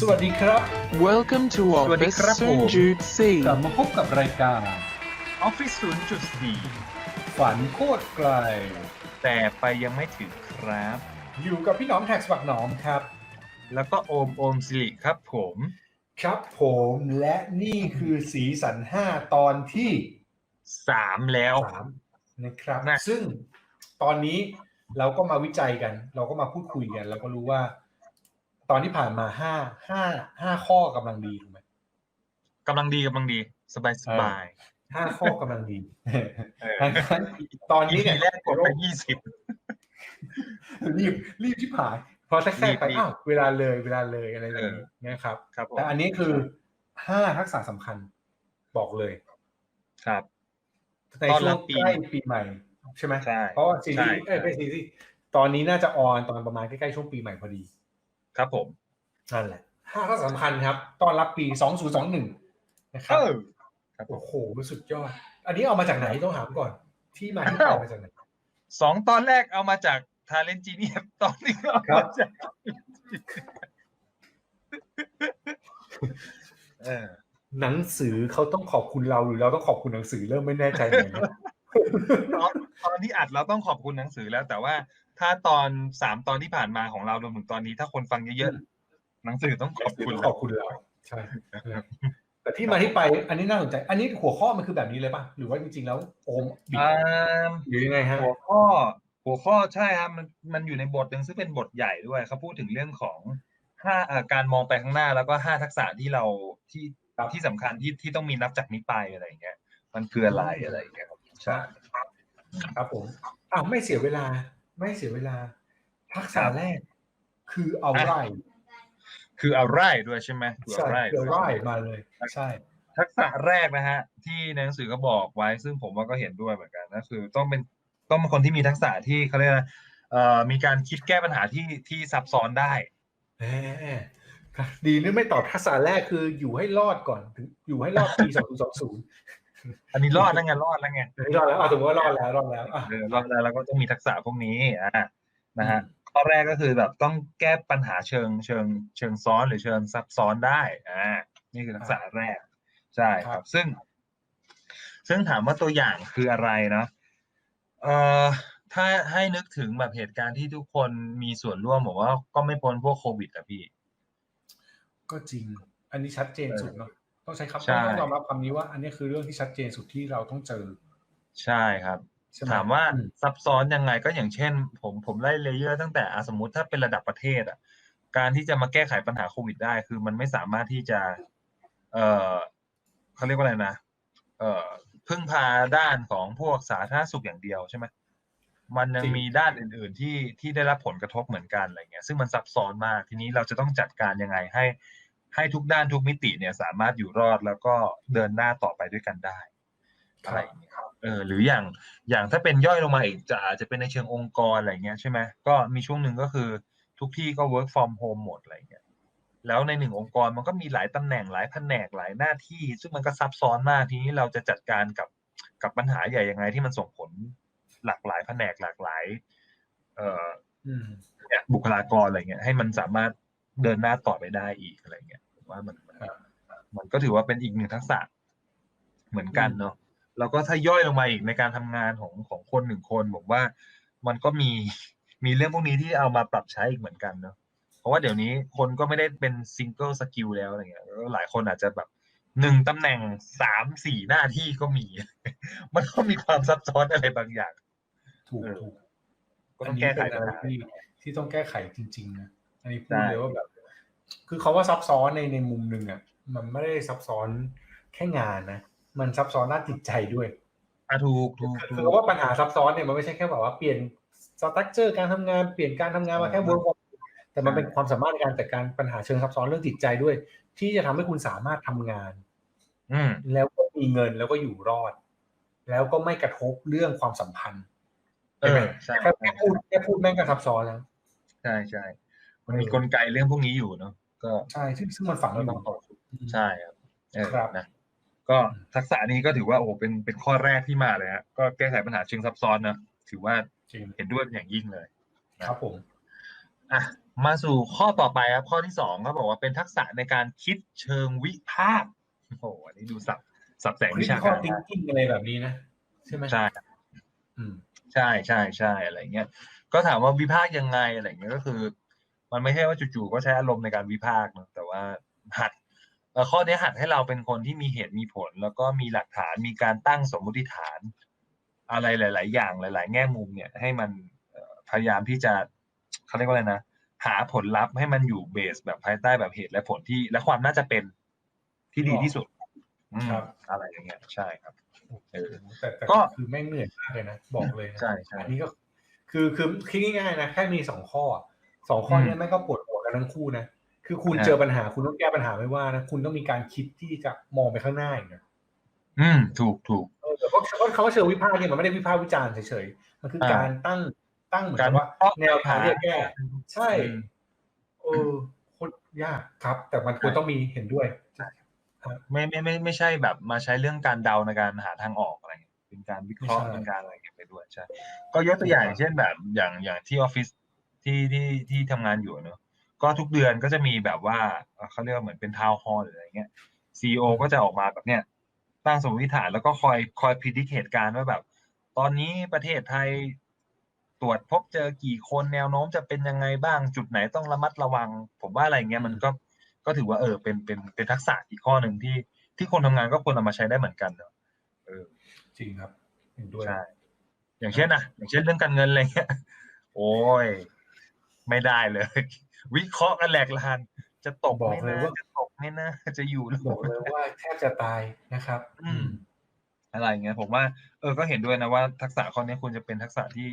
สวัสดีครับ Welcome to สวัสดี Office ครับผม St. Jude C. กลับมาพบกับรายการออฟฟิศศูนย์จุดสี่ฝันโคตรไกล แต่ไปยังไม่ถึงครับ อยู่กับพี่หน้อมแท็กสปักหนอมครับ แล้วก็โอมโอมสิริครับผม ครับผมและนี่คือสีสันห้าตอนที่สามแล้ว สามนะครับ นะ ซึ่งตอนนี้เราก็มาวิจัยกัน เราก็มาพูดคุยกันแล้วก็รู้ว่า ตอนที่ผ่านมาห้าห้าห้าข้อกำลังดีถูกไหมกำลังดีกำลังดี สบายสบายห้าข้อกำลังดีเออดังนั้นตอนนี้ทีเนี่ยแรกกดไปยี่สิบรีบรีบที่ผายพอแทรกๆไปรีบอ้าวเวลาเลยเวลาเลยอะไรแบบนี้เออนะครับครับผมแต่อันนี้คือห้าทักษะสำคัญ บอกเลย ครับในต้อนช่รัวบงปีใกล้ปีใหม่ ใช่ไหมใช่เพราะว่าซีรีส์ใช่เอ้ยไม่ใช่ซีรีส์ตอนนี้น่าจะออนตอนประมาณใกล้ๆช่วงปีใหม่พอดี ครับผมนั่นแหละห้าทักษะสำคัญครับต้อนรับปีสองศูนย์สองหนึ่งนะคเอรับอครับผมโอ้โหสุดยอด อันนี้เอามาจากไหนต้องถามก่อน ที่มาที่ไปมาจากไหนสองตอนแรกเอามาจากทาเลนจีเนียตอนนี้ก็เอาครัมาบจากเออหนังสือเขาต้องขอบคุณเราหรือเราต้องขอบคุณหนังสือเริ่มไม่แน่ใจเหมือนกัน ตอนตอนที่อัดเราต้องขอบคุณหนังสือแล้ว แต่ว่าถ้าตอนสามตอนที่ผ่านมาของเรารวมถึงตอนนี้ ถ้าคนฟังเยอะๆหนังสือต้องขอบคุณขอบคุณเราใช่แต่ที่มาที่ไป อันนี้น่าสนใจ อันนี้หัวข้อมันคือแบบนี้เลยป่ะหรือว่าจริงๆแล้วโอมบิดอ่าหรือยังไงฮะหัวข้อ หัวข้อใช่ครับมันมันอยู่ในบทหนึ่งซึ่งเป็นบทใหญ่ด้วยเขาพูดถึงเรื่องของห้าเอ่อการมองไปข้างหน้าแล้วก็ห้าทักษะที่เราที่ครับที่สำคัญที่ที่ต้องมีนับจากนี้ไปอะไรอย่างเงี้ย มันคืออะไรอะไรอย่างเงี้ยครับ ใช่ครับผมอ้าวไม่เสียเวลา ไม่เสียเวลา ทักษะแรก คือเอาไรคืออะไรด้วยใช่ไหมคือใช่อะไรคือไรมาเลยใช่ทักษะแรกนะฮะ ที่ในหนังสือก็บอกไว้ ซึ่งผมว่าก็เห็นด้วยเหมือนกันก็คือ ต้องเป็นต้องเป็นคนที่มีทักษะที่เขาเรียกนะเอ่อมีการคิดแก้ปัญหาที่ที่ซับซ้อนได้แหมดีนึกไม่ตอบทักษะแรกคืออยู่ให้รอดก่อนถึงอยู่ให้รอดปีสองสองศูนย์ อันนี้รอดแล้วไงรอดแล้วไงรอดแล้วอะสมมติว่ารอดแล้วรอดแล้วอะเออรอดแล้วแล้วก็ต้องมีทักษะพวกนี้อ่านะฮะข้อแรกก็คือแบบต้องแก้ปัญหาเชิงเชิงเชิงซ้อนหรือเชิงซับซ้อนได้อ่านี่คือทักษะแรกใช่ครับ ซึ่ง ซึ่งถามว่าตัวอย่างคืออะไรนะเอ่อถ้าให้นึกถึงแบบเหตุการณ์ที่ทุกคนมีส่วนร่วมบอกว่าก็ไม่พ้นพวกโควิดอะพี่ ก็จริง อันนี้ชัดเจนสุดเนาะ ต้องใช้คำใช่ต้องยอมรับคำนี้ว่าอันนี้คือเรื่องที่ชัดเจนสุดที่เราต้องเจอ ใช่ครับใช่ไหถามว่าอืมซับซ้อนยังไงก็อย่างเช่น ผมผมไล่เลเยอร์ตั้งแต่อะสมมติถ้าเป็นระดับประเทศอะ การที่จะมาแก้ไขปัญหาโควิดได้ คือมันไม่สามารถที่จะ เอ่อเขาเรียกว่าอะไรนะเอ่อพึ่งพาด้านของพวกสาธารณสุขอย่างเดียวใช่ไหมมันยังจริงมีด้านอื่น ๆ ที่ที่ได้รับผลกระทบเหมือนกันอะไรเงี้ย ซึ่งมันซับซ้อนมากทีนี้เราจะต้องจัดการยังไงให้ ให้ทุกด้านทุกมิติเนี่ยสามารถอยู่รอดแล้วก็เดินหน้าต่อไปด้วยกันได้คอะรัไรบอย่างเงี้ยครับเออหรืออย่างอย่างถ้าเป็นย่อยลงมาอีกจะอาจจะเป็นในเชิงองค์กรอะไรเงี้ยใช่ไหมก็มีช่วงหนึ่งก็คือทุกที่ก็ work from home หมดอะไรเงี้ยแล้วในหนึ่งองค์กรมันก็มีหลายตำแหน่งหลายแผนกหลายหน้าที่ ซึ่งมันก็ซับซ้อนมากทีนี้เราจะจัดการกับกับปัญหาใหญ่ยังไงที่มันส่งผลหลากหลายแผนกหลากหลาย เอ่ออืมเนี่ยบุคลากรอะไรเงี้ยให้มันสามารถเดินหน้าต่อไปได้อีกอะไรเงี้ยผม ว่ามันมันครับมันก็ถือว่าเป็นอีกหนึ่งทักษะเหมือนกันเนาะแล้วก็ถ้าย่อยลงมาอีกในการทำงานของของคนหนึ่งคนผมว่ามันก็มีมีเรื่องพวกนี้ที่เอามาปรับใช้อีกเหมือนกันเนาะเพราะว่าเดี๋ยวนี้คนก็ไม่ได้เป็นซิงเกิลสกิลแล้วอะไรเงี้ยแล้วหลายคนอาจจะแบบหนึ่งตำแหน่งสามสี่หน้าที่ก็มี มันก็มีความซับซ้อนอะไรบางอย่าง ถูกเออถูกก็ต้องแก้ไขอันปัญนี้เป็นอะไรหาที่ที่ต้องแก้ไขจริง ๆ นะ อันนี้พูดใช่เลยว่าแบบ คือเขาว่าซับซ้อนในในมุมหนึ่งอะ มันไม่ได้ซับซ้อนแค่งานนะ มันซับซ้อนด้านจิตใจด้วยอะถูกถูกคืถูอกว่าปัญหาซับซ้อนเนี่ยมันไม่ใช่แค่แบบว่าเปลี่ยนสตรัคเจอร์การทำงานเปลี่ยนการทำงานมาแค่อ่าเวิร์กแต่มันเป็นความสามารถในการจัดการปัญหาเชิงซับซ้อนเรื่องจิตใจด้วย ที่จะทำให้คุณสามารถทำงาน อืมแล้วก็มีเงินแล้วก็อยู่รอด แล้วก็ไม่กระทบเรื่องความสัมพันธ์เออใช่แค่แค่พูดแค่พูดแม่งก็ซับซ้อนแล้วใช่ใช่มันมีกลไกเรื่องพวกนี้อยู่เนาะ ก็ใช่ซึ่งซึ่งมันฝังอก็ยู่ต้องต่อสู้ใช่ครับเออครับนะก็ทักษะนี้ก็ถือว่าโอ้โหเป็นเป็นข้อแรกที่มาเลยฮะก็แก้ไขปัญหาเชิงซับซ้อนนะถือว่าจริงเห็นด้วยเป็นอย่างยิ่งเลยครับผมอะมาสู่ข้อต่อไปครับข้อที่สองเขาบอกว่าเป็นทักษะในการคิดเชิงวิพากษ์โอ้โหอันนี้ดูสับสับแสงวิชาข้อการติ้งกิ้งอะไรแบบนี้นะใช่ไหมใช่อืมใช่ใช่ใช่อะไรเงี้ย ก็ถามว่าวิพากษ์ยังไงอะไรเงี้ยก็คือ มันไม่ใช่ว่าจู่ๆก็ใช้อารมณ์ในการวิพากษ์เนอะแต่ว่าหัดเอ่อข้อนี้หัดให้เราเป็นคนที่มีเหตุมีผล แล้วก็มีหลักฐานมีการตั้งสมมุติฐาน อะไรหลาย ๆ อย่างหลาย ๆ แง่มุมเนี่ย ให้มันเอ่อพยายามที่จะเขาเรียกว่าอะไรนะหาผลลัพธ์ให้มันอยู่เบสแบบภายใต้แบบเหตุและผลที่และความน่าจะเป็นที่ดีที่สุดอืมครับอะไรอย่างเงี้ยใช่ครับเออแต่แต่ก็คือแม่งเหนื่อยมากเลยนะบอกเลยนะใช่ใช่อันนี้ก็คือคือคิดง่ายๆนะแค่มีสองข้อ สองข้ออืมเนี้แม่งก็ปวดหัวกันทั้งคู่นะคือคุณอ่าเจอปัญหาคุณต้องแก้ปัญหาไม่ว่านะคุณต้องมีการคิดที่จะมองไปข้างหน้าอีกนะอืมถูกถูกเออแต่เพราะเพราะคำว่าเชิงวิพากษ์เนี่ยมันไม่ได้วิพากษ์วิจารณ์เฉยๆมันคืออาการตั้งตั้งเหมือนกับว่าการแนวทางที่จะแก้ ใช่อืมเออโคตรยากครับ แต่มันควรต้องมีเห็นด้วยไม่ไม่ไม่ไม่ใช่แบบมาใช้เรื่องการเดาในการหาทางออกอะไรเงี้ยเป็นการวิเคราะห์ไม่ใช่เป็นการอะไรเงี้ยไปด้วยใช่ก็ยกตัวอย่างเช่นแบบอย่างอย่างที่ออฟฟิศ ที่ที่ที่ทำงานอยู่เนอะก็ทุกเดือนก็จะมีแบบว่าเอ่อเขาเรียกว่าเหมือนเป็นทาวน์ฮอลหรืออะไรเงี้ยซีอก็จะออกมาแบบเนี้ยตั้งสมมติฐานแล้วก็คอยคอยพิจิตเหตุการณ์ว่าแบบ ตอนนี้ประเทศไทยตรวจพบเจอกี่คนแนวโน้มจะเป็นยังไงบ้างจุดไหนต้องระมัดระวัง ผมว่าอะไรเงี้ยมันก็ก็ถือว่าเออเป็นเป็นเป็นทักษะอีกข้อหนึ่งที่ที่คนทำงานก็ควรเอามาใช้ได้เหมือนกันเนอะเออจริงครับเห็นด้วยใช่อย่างเช่นนะอย่างเช่นเรื่องการเงินอะไรเงี้ยโอ้ย ไม่ได้เลย วิเคราะห์กันแหลกลาน จะตกบอกไม่เลยน่าว่าจะตกไม่น่าจะอยู่หรือบอกเลยว่าแทบจะตายนะครับ อืมอะไรเงี้ยผมว่าเออก็เห็นด้วยนะว่าทักษะข้อนี้ควรจะเป็นทักษะที่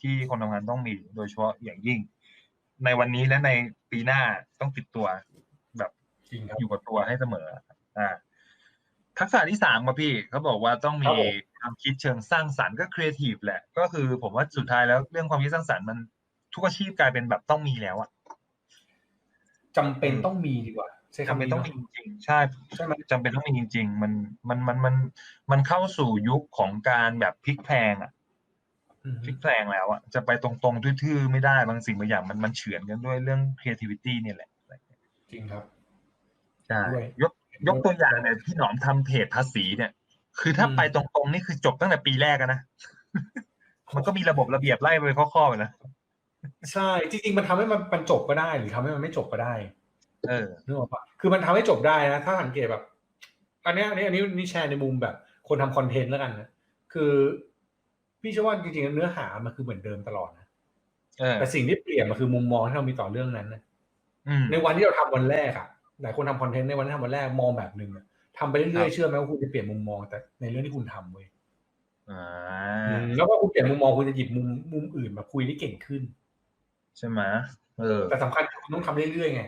ที่คนทำงานต้องมีโดยเฉพาะอย่างยิ่ง ในวันนี้และในปีหน้าต้องติดตัว แบบจริงครับอยู่กับตัวให้เสมอ อ่า ทักษะที่สามครับพี่เขาบอกว่าต้องคมีรับผมความคิดเชิงสร้างสรรค์ก็ครีเอทีฟแหละ ก็คือผมว่าสุดท้ายแล้วเรื่องความคิดสร้างสรรค์มัน ทุกอาชีพกลายเป็นแบบต้องมีแล้วอะจำเป็นต้องมีดีกว่าใช่คำจำเป็นนี้ต้องเนมีอะจริงๆใช่ใช่ไหมจำเป็นต้องมีจริง ๆ มันมันมันมันมันเข้าสู่ยุคของการแบบพลิกแพลงอะอืมพลิกแพลงแล้วอะจะไปตรงๆทื่อๆไม่ได้บางสิ่งบางอย่างมันมันเฉือนกันด้วยเรื่อง creativity เนี่ยแหละ จริงครับใช่ด้วยยกยกตัวอย่างเนี่ยพี่หนอมทำเพจภาษีเนี่ย คือถ้าอืมไปตรงๆนี่คือจบตั้งแต่ปีแรกอะนะมันก็มีระบบระเบียบไล่ไปข้อๆไปนะ ใช่จริงๆมันทำให้มันมันจบก็ได้ หรือทำให้มันไม่จบก็ได้ เออนึกออกปะคือมันทำให้จบได้นะ ถ้าสังเกตแบบ อันเนี้ยอันนี้อันนี้นี่แชร์ในมุมแบบ คนทำคอนเทนต์แล้วกันนะคือพี่เชื่อว่าจริงๆเนื้อหามันคือเหมือนเดิมตลอดนะเออแต่สิ่งที่เปลี่ยนมันคือมุมมองที่เรามีต่อเรื่องนั้นนะอืมในวันที่เราทำวันแรกอะหลายคนทำคอนเทนต์ในวันที่ทำวันแรกมองแบบหนึ่งอะทำไปเรื่ครัอยบๆเชื่อไหมว่าคุณจะเปลี่ยนมุมมองแต่ในเรื่องที่คุณทำเว้ยอ่าแล้วก็คุณเปลี่ยนมุมมองคุณจะหยิบมุมมุมอื่นมาคุยได้เก่งขึ้น ใช่ไหมเออ แต่สำคัญคือคุณต้องทำเรื่อยๆไง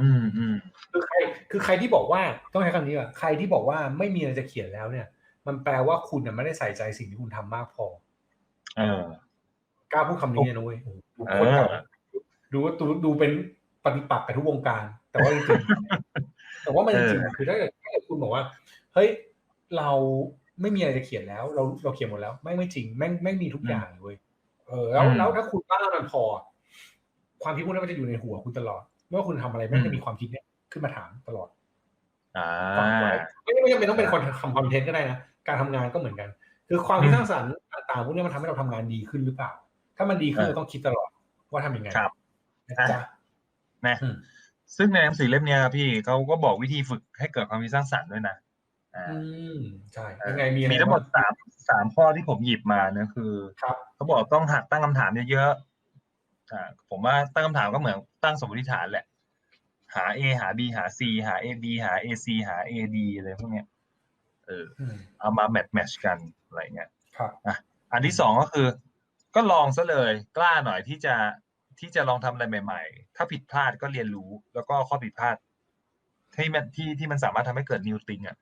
อืมอืมคือใคร คือใครที่บอกว่าต้องใช้คำนี้ว่าใครที่บอกว่าไม่มีอะไรจะเขียนแล้วเนี่ย มันแปลว่าคุณน่ะไม่ได้ใส่ใจสิ่งที่คุณทำมากพอเออกล้าพูดคำนี้นะเว้ยโอ้โหดูเอคนอแบบดูดูดูเป็นปฏิปักษ์กับทุกวงการ แต่ว่าจริงๆแต่ว่ามันจริงๆอะคือถ้าเกิดถ้าเกิดคุณบอกว่า เฮ้ยเราไม่มีอะไรจะเขียนแล้ว เราเราเขียนหมดแล้ว ไม่งไม่จริงแม่งแม่งมีทุกอย่างเลยเว้ยเออแล้วอืมแล้วถ้าคุณว่ามันพอ ความคิดพวกนั้นมันจะอยู่ในหัวคุณตลอดไม่ว่าคุณทำอะไรแม่งอืมจะมีความคิดเนี้ยขึ้นมาถามตลอดอ่าฟังไว้ไม่ไม่จำเป็นต้องเป็นคนทำคอนเทนต์ก็ได้นะ การทำงานก็เหมือนกัน คือความคิดอืมสร้างสรรค์ต่างๆพวกนี้มันทำให้เราทำงานดีขึ้นหรือเปล่า ถ้ามันดีขึ้นเออเราต้องคิดตลอดว่าทำยังไงครับนะจ๊ะนะอืมซึ่งในหนังสือเล่มเนี้ยครับพี่เขาก็บอกวิธีฝึกให้เกิดความคิดสร้างสรรค์ด้วยนะอ่าอืมใช่ยังไงมีอะไรมีทั้งหมดบ้าสามสามข้อที่ผมหยิบมาเนี่ยคือครับเขาบอกต้องหัดตั้งคำถามเยอะๆอ่า ผมว่าตั้งคำถามก็เหมือนตั้งสมมติฐานแหละ หา A หา B หา C หา A B หา A C หา A D อะไรพวกเนี้ยเอออืมเอามาแมทแมชกันอะไรเงี้ยครับอันที่สองก็คือ ก็ลองซะเลยกล้าหน่อยที่จะที่จะลองทำอะไรใหม่ ๆ ถ้าผิดพลาดก็เรียนรู้ แล้วก็ข้อผิดพลาดที่มันที่ที่มันสามารถทำให้เกิดนิวติงอะ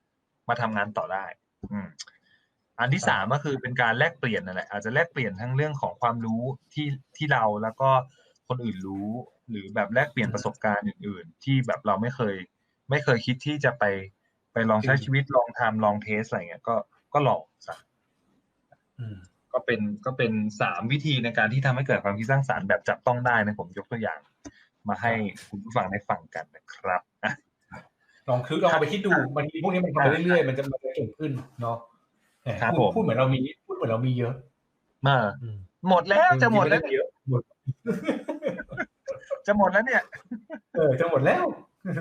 มาทำงานต่อได้ อืม อันที่สามก็คือเป็นการแลกเปลี่ยนนั่นแหละอาจจะแลกเปลี่ยนทั้งเรื่องของความรู้ที่ที่เราแล้วก็คนอื่นรู้ หรือแบบแลกเปลี่ยนประสบการณ์อื่น ๆ ที่แบบเราไม่เคย ไม่เคยคิดที่จะไปไปลองใช้ชีวิตลองทำลองเทสอะไรเงี้ยก็ก็ลองซะอืมก็เป็นก็เป็นสามวิธีในการที่ทำให้เกิดความคิดสร้างสรรค์แบบจับต้องได้นะผมยกตัวอย่าง มาให้คุณผู้ฟังได้ฟังกันนะครับอะลองคือลองเอาไปคิดดูบางทีพวกนี้มันทำไปเรื่อยๆมันจะมันจะเก่งขึ้นเนาะแหม ครับพูดผมพูดเหมือนเรามีพูดเหมือนเรามีเยอะมาอืมหมดแล้วจะหมดแล้วจริงๆไไเยอะหมดจะหมดแล้วเนี่ย เออจะหมดแล้ว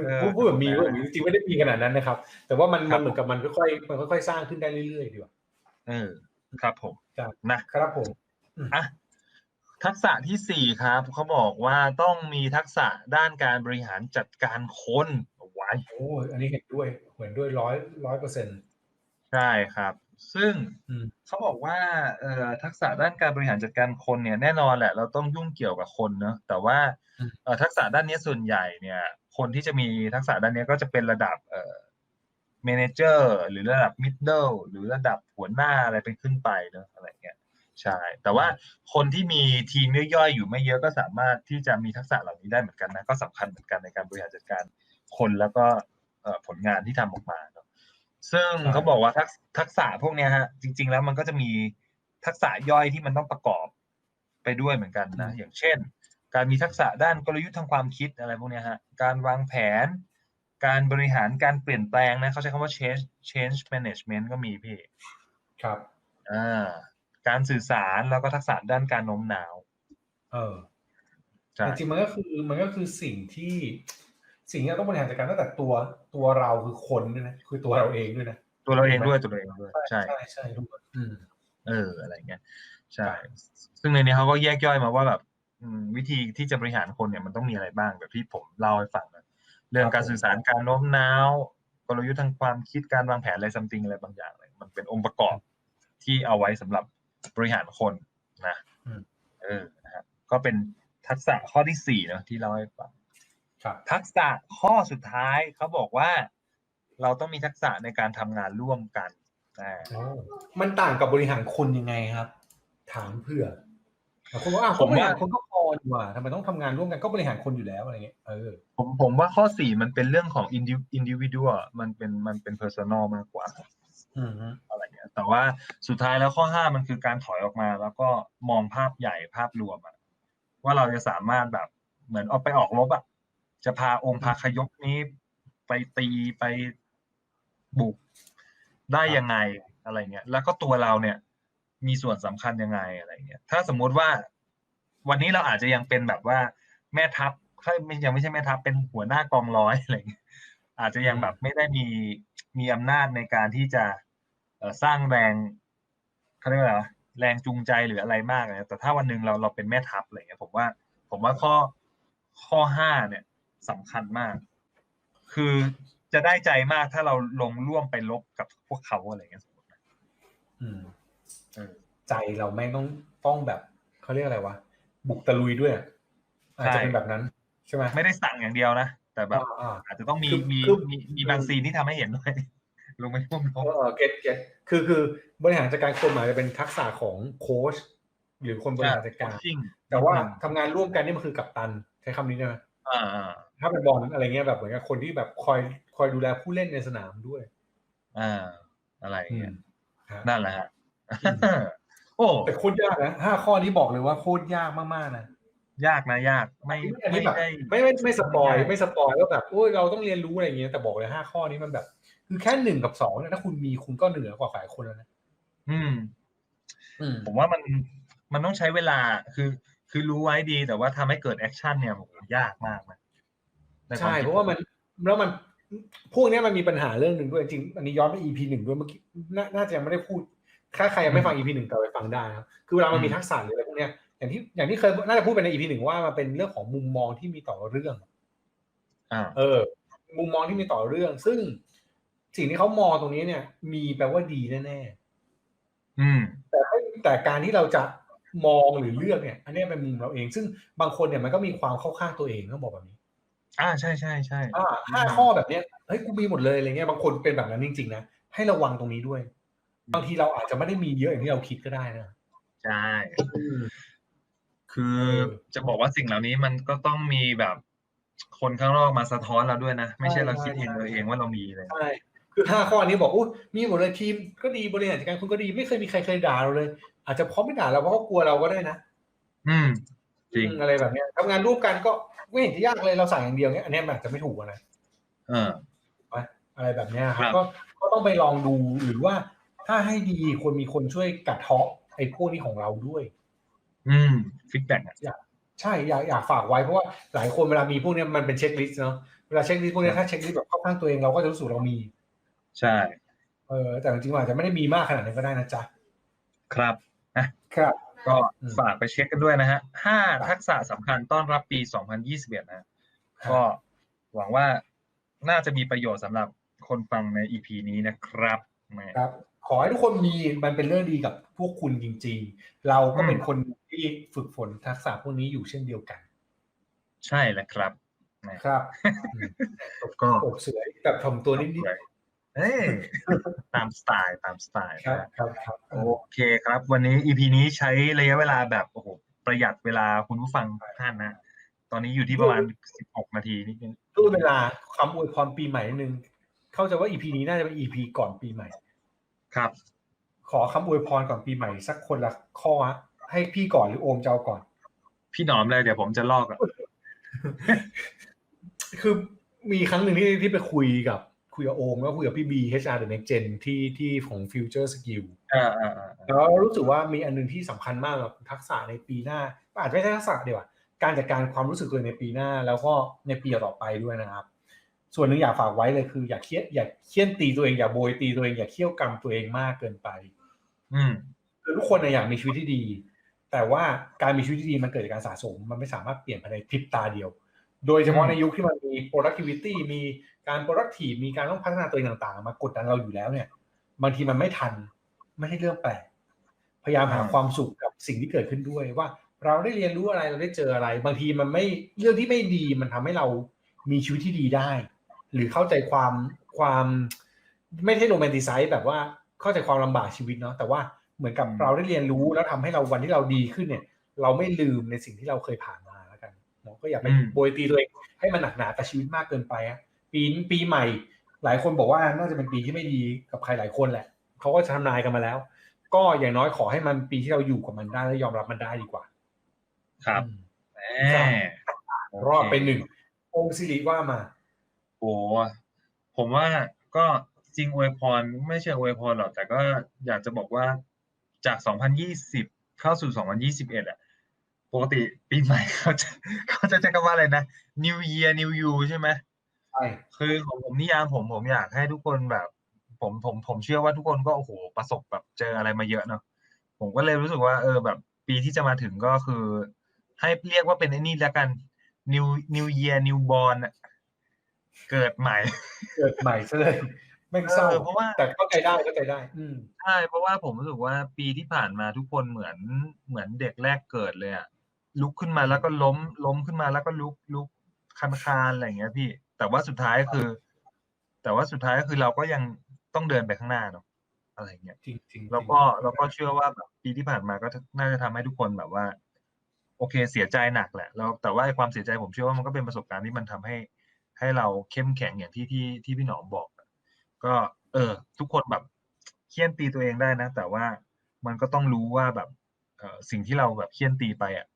เออพูดพูดแบบมีพูดแบบมีจริงๆไม่ได้มีขนาดนั้นนะครับ แต่ว่ามันครัมันบเหมือนกับมันค่อยๆมันค่อยๆสร้างขึ้นได้เรื่อยๆดีกว่าเออครับผมครับนะครับผมอะทักษะที่สี่ครับเขาบอกว่าต้องมีทักษะด้านการบริหารจัดการคนเอาไว้โอ้ยอันนี้เห็นด้วยเหมือนด้วยร้อยร้อยเปอร์เซ็นต์ใช่ครับ ซึ่งอืมเขาบอกว่าเอ่อทักษะด้านการบริหารจัดการคนเนี่ยแน่นอนแหละ เราต้องยุ่งเกี่ยวกับคนเนอะแต่ว่าเอ่อทักษะด้านนี้ส่วนใหญ่เนี่ย คนที่จะมีทักษะด้านนี้ก็จะเป็นระดับเอ่อเมนเจอร์หรือระดับมิดเดิลหรือระดับหัวหน้าอะไรเป็นขึ้นไปเนอะอะไรเงี้ยใช่ แต่ว่าคนที่มีทีมย่อยๆอยู่ไม่เยอะก็สามารถที่จะมีทักษะเหล่านี้ได้เหมือนกันนะก็สำคัญเหมือนกันในการบริหารจัดการคนแล้วก็เอ่อผลงานที่ทำออกมาเนอะ ซึ่งใช่เขาบอกว่าทักทักษะพวกเนี้ยฮะ จริง ๆ แล้วมันก็จะมีทักษะย่อยที่มันต้องประกอบไปด้วยเหมือนกันนะอย่างเช่น การมีทักษะด้านกลยุทธ์ทางความคิดอะไรพวกเนี้ยฮะ การวางแผน การบริหารการเปลี่ยนแปลงนะเขาใช้คำว่า change change management ก็มีพี่ครับ อ่าการสื่อสารแล้วก็ทักษะด้านการโน้มน้าวเออ ใช่จริงๆมันก็คือมันก็คือสิ่งที่ สิ่งที่เราต้องบริหารจัดการตั้งแต่ตัวตัวเราคือคนด้วยนะคือตัวเราเองด้วยนะตัวเราเองด้วยตัวเราเองด้วยใช่ใช่ใช่ทุกคนอืมเอออะไรเงี้ยใช่ ซึ่งในนี้เขาก็แยกย่อยมาว่าแบบอืมวิธีที่จะบริหารคนเนี่ยมันต้องมีอะไรบ้างแบบที่ผมเล่าให้ฟังนะเรื่องการสื่อสารการโน้มน้าวกลยุทธ์ทางความคิดการวางแผนอะไรซัมติงอะไรบางอย่างเลยมันเป็นองค์ประกอบที่เอาไว้สำหรับบริหารคนนะอืมเออนะฮะก็เป็นทักษะข้อที่สี่เนอะที่เล่าให้ฟัง ครับทักษะข้อสุดท้ายเขาบอกว่า เราต้องมีทักษะในการทำงานร่วมกันอ่าโอ้มันต่างกับบริหารคนยังไงครับ ถามเพื่อแต่คนบอกอ้าวผมว่าบริหารคนก็พอดีกว่าทำไมต้องทำงานร่วมกันก็บริหารคนอยู่แล้วอะไรเงี้ยเออผมผมว่าข้อสี่มันเป็นเรื่องของ indi- individual มันเป็นมันเป็น personal มากกว่าอืมฮึอะไรเงี้ยแต่ว่าสุดท้ายแล้วข้อห้ามันคือการถอยออกมา แล้วก็มองภาพใหญ่ภาพรวมอะว่าเราจะสามารถแบบเหมือนออกไปออกรบอะ จะพาองค์พาขยกนี้ไปตีไปบุกได้ยังไงอะไรเงี้ยแล้วก็ตัวเราเนี่ย มีส่วนสำคัญยังไงอะไรเงี้ยถ้าสมมุติว่า วันนี้เราอาจจะยังเป็นแบบว่า แม่ทัพถ้าไม่ยังไม่ใช่แม่ทัพเป็นหัวหน้ากองร้อยอะไรเงี้ยอาจจะยังแบบไม่ได้มีมีอำนาจในการที่จะเอ่อสร้างแรงเขาเรียกว่าอะไรวะแรงจูงใจหรืออะไรมากเลยแต่ถ้าวันหนึ่งเราเราเป็นแม่ทัพอะไรเงี้ยผมว่า ผมว่าข้อข้อห้าเนี่ย สำคัญมาก คือจะได้ใจมากถ้าเราลงร่วมไปลบกับพวกเขาอะไรเงี้ยสมมตินะอืมเออใจเราแม่งต้องต้องแบบเขาเรียกอะไรวะบุกตะลุยด้วยอะอาจจะเป็นแบบนั้นใช่ไหมไม่ได้สั่งอย่างเดียวนะแต่แบบอ่าอ่าอาจจะต้องมีคือมีคือมีมีบางซีนที่ทำให้เห็นด้วยลงไปร่วมลเอบอเก็ตเก็ตคือคือบริหารจัดการคนหมายจะเป็นทักษะของโค้ชหรือคนบริหารจัดการจริงแต่ว่าทำงานร่วมกันนี่มันคือกัปตัน ใช้คำนี้ได้ไหมอ่าอ่า ถ้าเป็นบอลอะไรเงี้ยแบบเหมือนกับคนที่แบบคอยคอยดูแลผู้เล่นในสนามด้วย อ่า อะไรอย่างเงี้ยฮะนั่นแหละฮะอืมโอ้แต่โคตรยากนะห้าข้อนี้บอกเลยว่าโคตรยากมากๆนะยากนะยากไม่อันไม่นี้แบบได้ไม่ไม่ไม่สปอยไม่ได้ไม่สปอยว่าแบบโอ้ยเราต้องเรียนรู้อะไรอย่างเงี้ยแต่บอกเลยห้าข้อนี้มันแบบ คือแค่หนึ่งกับสองเนี่ยถ้าคุณมีคุณก็เหนือกว่าฝ่ายคนแล้วนะอืมอืมผมว่ามันมันต้องใช้เวลาคือ คือรู้ไว้ดีแต่ว่าทำให้เกิดแอคชั่นเนี่ยโหยากมากนะนคว ใช่คิดเพราะว่ามันแล้วมันพวกเนี้ยมันมีปัญหาเรื่องหนึ่งด้วยจริงอันนี้ย้อนไป EP หนึ่งด้วยเมื่อกี้น่าน่าจะยังไม่ได้พูดถ้าใครยังไม่ฟัง EP หนึ่งกลับไปฟังได้นะครับคือเวลามันมีทักษะหรืออะไรพวกเนี้ยอย่างที่อย่างที่เคยน่าจะพูดไปใน EP หนึ่งว่ามันเป็นเรื่องของมุมมองที่มีต่อเรื่องอ่าเออ มุมมองที่มีต่อเรื่อง ซึ่งสิ่งที่เขามองตรงนี้เนี่ย มีแปลว่าดีแน่อืมๆแต่ไม่แต่การที่เราจะมองหรือเลือกเนี่ย อันเนี้ยเป็นมุมเราเอง ซึ่งบางคนเนี่ยมันก็มีความเข้าข้างตัวเองต้องบอกแบบนี้ อ่าใช่ใช่ใช่อ่าห้าข้อแบบเนี้ยเฮ้ยกูมีหมดเลยอะไรเงี้ยบางคนเป็นแบบนั้นจริง ๆ นะ ให้ระวังตรงนี้ด้วย บางทีเราอาจจะไม่ได้มีเยอะอย่างที่เราคิดก็ได้นะใช่อืมคือเออจะบอกว่าสิ่งเหล่านี้มันก็ต้องมีแบบคนข้างนอกมาสะท้อนเราด้วยนะ ไม่ใช่เราคิดเองเราเองว่าเรามีเลยใช่คือห้าข้อนี้บอกอุ้ยมีหมดเลยทีมก็ดีบริหารจัดการคุณก็ดีไม่เคยมีใครเคยด่าเราเลย อาจจะเพราะไม่ด่าเราเพราะเขากลัวเราก็ได้นะอืม จริงอะไรแบบเนี้ยทำงานร่วมกันก็ไม่เห็นจะยากเลยเราสั่งอย่างเดียวเนี้ยอันเนี้ยมันอาจจะไม่ถูกอะนะเอออะไรแบบเนี้ยคครัรับบก็ก็ต้องไปลองดูหรือว่าถ้าให้ดีควรมีคนช่วยกัดเทาะไอ้พวกนี้ของเราด้วย อืมฟีดแบ็กอะใช่อยากอยากฝากไว้เพราะว่าหลายคนเวลามีพวกเนี้ยมันเป็นเช็คลิสต์เนาะเวลาเช็คลิสต์พวกเนี้ยถ้าเช็คลิสต์แบบเข้าข้างตัวเองเราก็จะรู้สึกเรามี ใช่เออแต่จริงๆมันอาจจะไม่ได้มีมากขนาดนั้นก็ได้นะจ๊ะ ครับครับ ก็อืมฝากไปเช็คกันด้วยนะฮะห้าทักษะสำคัญต้อนรับปี 2021นะฮะก็หวังว่าน่าจะมีประโยชน์สำหรับคนฟังใน EP นี้นะครับแหมครับ ขอให้ทุกคนมีมันเป็นเรื่องดีกับพวกคุณจริง ๆ เราก็เป็นอืมคนที่ฝึกฝนทักษะพวกนี้อยู่เช่นเดียวกัน ใช่แล้วครับครับก็ตบเสือแบบถ่อมตัวนิด เอ้ยตามสไตล์ตามสไตล์ๆครับนะครับครับโอเคครับ วันนี้ EP นี้ใช้ระยะเวลาแบบโอ้โหประหยัดเวลาคุณผู้ฟังทุกท่านนะ ตอนนี้อยู่ที่ประมาณ 16 นาทีนิดนึงดูเวลาคำอวยพรปีใหม่นิดนึง เข้าใจว่า EP นี้น่าจะเป็น EP ก่อนปีใหม่ ครับ ขอคำอวยพรก่อนปีใหม่ สักคนละข้อฮะให้พี่ก่อนหรือโอมจะเอาก่อน พี่หนอมเลยเดี๋ยวผมจะลอกอะคือมีครั้งหนึ่งที่ที่ไปคุยกับ คุยกับโอมแล้วคุยกับพี่บี HR The Next Gen ที่ที่ของ Future Skill อ่าอ่าอ่าแล้วรู้สึกว่ามีอันหนึงที่สำคัญมากกับทักษะในปีหน้า อาจจะไม่ใช่ทักษะเดียวาการจัดการความรู้สึกตัวเองในปีหน้า แล้วก็ในปีต่อไปด้วยนะครับ ส่วนหนึ่งอยากฝากไว้เลยคือ อย่าเครียดอย่าเคี่ยนตีตัวเองอย่าโบยตีตัวเองอย่าเคี่ยวกรรมตัวเองมากเกินไป อืมคือทุกคนเนี่ยอยากมีชีวิตที่ดี แต่ว่าการมีชีวิตที่ดีมันเกิดจากการสะสม มันไม่สามารถเปลี่ยนภายในพริบตาเดียว โดยเฉพาะอืมในยุคที่มันมี productivity มีการ productive มีการต้องพัฒนาตัวเองต่างๆ มากดดันเราอยู่แล้วเนี่ยบางทีมันไม่ทันไม่ใช่เรื่องแปลกพยายามหาความสุขกับสิ่งที่เกิดขึ้นด้วยว่า เราได้เรียนรู้อะไรเราได้เจออะไร บางทีมันไม่เรื่องที่ไม่ดีมันทำให้เรามีชีวิตที่ดีได้ หรือเข้าใจความความไม่ใช่โรแมนติไซส์แบบว่าเข้าใจความลำบากชีวิตเนาะแต่ว่าเหมือนกับอืมเราได้เรียนรู้แล้วทำให้เราวันที่เราดีขึ้นเนี่ย เราไม่ลืมในสิ่งที่เราเคยผ่านมาแล้วกั นเนาะก็อย่าไปอืมโบยตีตัวเองให้มันหนักหนากับชีวิตมากเกินไปอะปีปีใหม่ หลายคนบอกว่าน่าจะเป็นปีที่ไม่ดีกับใครหลายคนแหละเขาก็ทำนายกันมาแล้ว ก็อย่างน้อยขอให้มันปีที่เราอยู่กับมันได้และยอมรับมันได้ดีกว่า ครับอืมแหครับมรอดไปหนึ่งองค์สิริว่ามาโอ้ผมว่าก็จริงอวยพรไม่เชิงอวยพรหรอกแต่ก็อยากจะบอกว่าจาก 2020 เข้าสู่ 2021อะ ปกติปีใหม่เขาจะเขาจะใช้คำว่าอะไรนะ New Year New You ใช่ไหมใช่คือของผมนิยามผมผมอยากให้ทุกคนแบบ ผมผมผมเชื่อว่าทุกคนก็โอ้โหประสบแบบเจออะไรมาเยอะเนาะผมก็เลยรู้สึกว่า เออแบบปีที่จะมาถึงก็คือ ให้เรียกว่าเป็นไอ้นี่แล้วกัน New New Year New Born อะเกิดใหม่ เกิดใหม่ซะเลยแม่งเศร้าเออเพราะว่าแต่เข้าใจได้เข้าใจได้ อืมใช่เพราะว่าผมรู้สึกว่าปีที่ผ่านมาทุกคนเหมือนเหมือนเด็กแรกเกิดเลยอะ ลุกขึ้นมาแล้วก็ล้ม ล้มขึ้นมาแล้วก็ลุกลุกคันคานอะไรอย่างเงี้ยพี่ แต่ว่าสุดท้ายคือ แต่ว่าสุดท้ายก็คือเราก็ยังต้องเดินไปข้างหน้าเนาะอะไรอย่างเงี้ยจริงจริงแล้วก็แล้วก็เชื่อว่าแบบปีที่ผ่านมาก็น่าจะทำให้ทุกคนแบบว่า โอเคเสียใจหนักแหละแล้วแต่ว่าไอ้ความเสียใจผมเชื่อว่ามันก็เป็นประสบการณ์ที่มันทำให้ ให้เราเข้มแข็งอย่างที่ที่ที่พี่หนอมบอก ก็ เออ ทุกคนแบบเคี่ยนตีตัวเองได้นะ แต่ว่ามันก็ต้องรู้ว่าแบบเออสิ่งที่เราแบบเคี่ยนตีไปอะ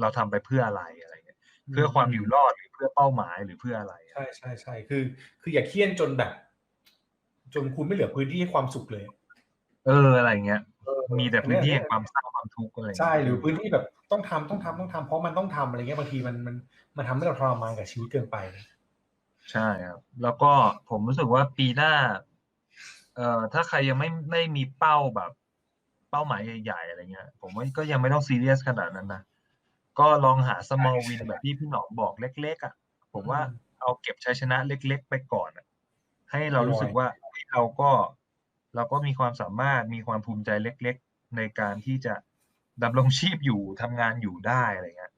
เราทำไปเพื่ออะไรอะไรเงี้ยเพื่อความอยู่รอดหรือเพื่อเป้าหมายหรือเพื่ออะไรอะใช่ใช่ใช่คือ คืออย่าเคี่ยนจนแบบ จนคุณไม่เหลือพื้นที่ให้ความสุขเลย เอออะไรเงี้ยเออมีแต่พื้นที่แห่งความเศร้าความทุกข์อะไรเงี้ยใช่หรือพื้นที่แบบต้องทำต้องทำต้องทำเพราะมันต้องทำอะไรเงี้ยบางทีมันมันมันทำให้เราทรมานกับชีวิตเกินไปนะใช่ครับแล้วก็ผมรู้สึกว่าปีหน้า เอ่อถ้าใครยังไม่ไม่มีเป้าแบบ เป้าหมายใหญ่ๆอะไรเงี้ย ผมว่าก็ยังไม่ต้องซีเรียสขนาดนั้นนะ ก็ลองหา small win แบบที่พี่หนอมบอกเล็ก ๆ อะ ผมว่าเอาเก็บชัยชนะเล็ก ๆ ไปก่อนอะให้เรารู้สึกว่าเฮ้ยเราก็เราก็มีความสามารถมีความภูมิใจเล็ก ๆ ในการที่จะดำรงชีพอยู่ทำงานอยู่ได้อะไรเงี้ย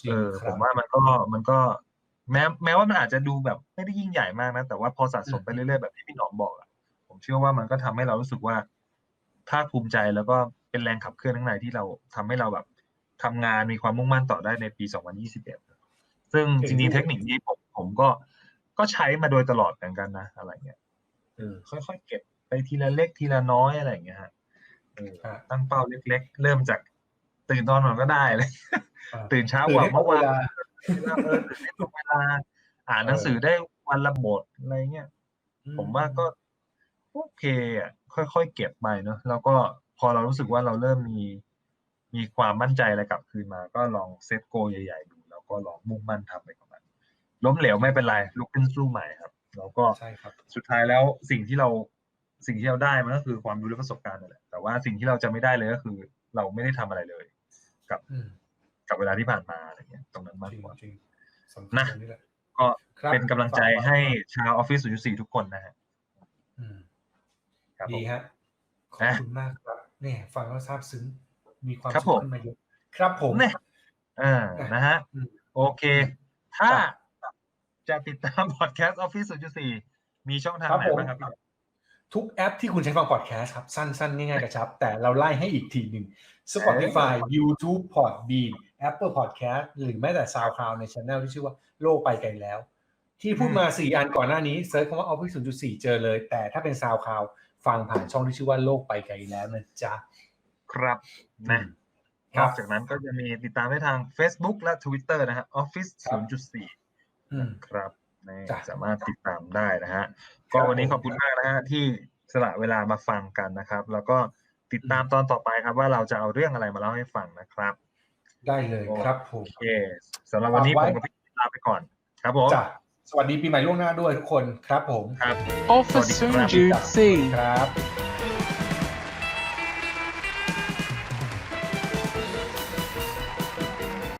จริงเออคผรับมว่ามันก็มันก็ แม้แม้ว่ามันอาจจะดูแบบไม่ได้ยิ่งใหญ่มากนะ แต่ว่าพอสะสมไปเรื่อยๆแบบที่พี่หนอมบอกอะผมเชื่อว่ามันก็ทำให้เรารู้สึกว่าภาคภูมิใจแล้วก็เป็นแรงขับเคลื่อนข้างในที่เราทำให้เราแบบ ทำงานมีความมุ่งมั่นต่อได้ในปี 2021 ซึ่งจริงๆเทคนิคนี้ผมผมก็ก็ใช้มาโดยตลอดเหมือนกันนะ อะไรเงี้ยเออค่อยๆเก็บไปทีละเล็กทีละน้อยอะไรอย่างเงี้ยฮะเออครับตั้งเป้าเล็ก ๆ เริ่มจากตื่นตอนนอนก็ได้เลยอ่าตื่นเช้าตื่กนว่าให้ตรเมื่งอเววานลาเออตื่นให้ตรงเวลาอ่านหนังสือได้วันละบทอะไรเงี้ยผมว่าก็โอเคอะค่อยๆเก็บไปเนอะแล้วก็พอเรารู้สึกว่าเราเริ่มมี มีความมั่นใจอะไรกลับคืนมา ก็ลองเซตโกใหญ่ๆดูแล้วก็ลองมุ่งมั่นทำไปกับมันล้มเหลวไม่เป็นไรลุกขึ้นสู้ใหม่ครับ แล้วก็ใช่ครับ สุดท้ายแล้วสิ่งที่เราสิ่งที่เราได้มันก็คือความรู้และประสบการณ์นั่นแหละแต่ว่าสิ่งที่เราจะไม่ได้เลยก็คือ เราไม่ได้ทำอะไรเลย กับอืมกับเวลาที่ผ่านมาอะไรเงี้ย ตรงนั้นมากจริงกว่าจริงสำคัญนะตรงนี้แหละก็ครับเป็นกำลังใจฝากไว้ให้ชาวออฟฟิศ0.4ทุกคนนะฮะอืมครับผดีมฮะขอบนะคุณมากครับเนี่ยฟังแล้วซาบซึ้ง มีความครับสุผขมขึ้นมาเยอะครับผมเนี่ยอ่านะฮะอืมโอเค ถ้าครับจะติดตามพอดแคสต์ออฟฟิศ0.4มีช่องทางครับไหนผมบ้างครับพี่ทุกแอปที่คุณใช้ฟังพอดแคสต์ครับ สั้นๆ ง่ายๆกระชับ แต่เราไล่ให้อีกทีหนึ่ง Spotify YouTube Podbean Apple Podcast หรือแม้แต่ SoundCloud ใน channel ที่ชื่อว่าโลกไปไกลแล้ว ที่พูดมา 4 อันก่อนหน้านี้เซิร์ชคำว่า Office 0.4 เจอเลย แต่ถ้าเป็น SoundCloud ฟังผ่านช่องที่ชื่อว่าโลกไปไกลแล้วนะจ๊ะ ครับนะคนรัอบกจากนั้นก็จะมีติดตามได้ทาง Facebook และ Twitter นะฮะ Office ครับ0.4อืมครับนี่จ้ะสามารถติดตามได้นะฮะครัก็บวันนี้ผมขอบคุณมากนะฮะที่สละเวลามาฟังกันนะครับ แล้วก็ติดตามตอนต่อไปครับ ว่าเราจะเอาเรื่องอะไรมาเล่าให้ฟังนะครับ ได้เลยครับผมโอเคสำหรับวันนี้ฝากผไว้มกับพี่ลาไปก่อน ครับผมจ้ะสวัสดีปีใหม่ล่วงหน้าด้วยทุกคนครับผมครับ Officer Sorry, Jude C. ครับ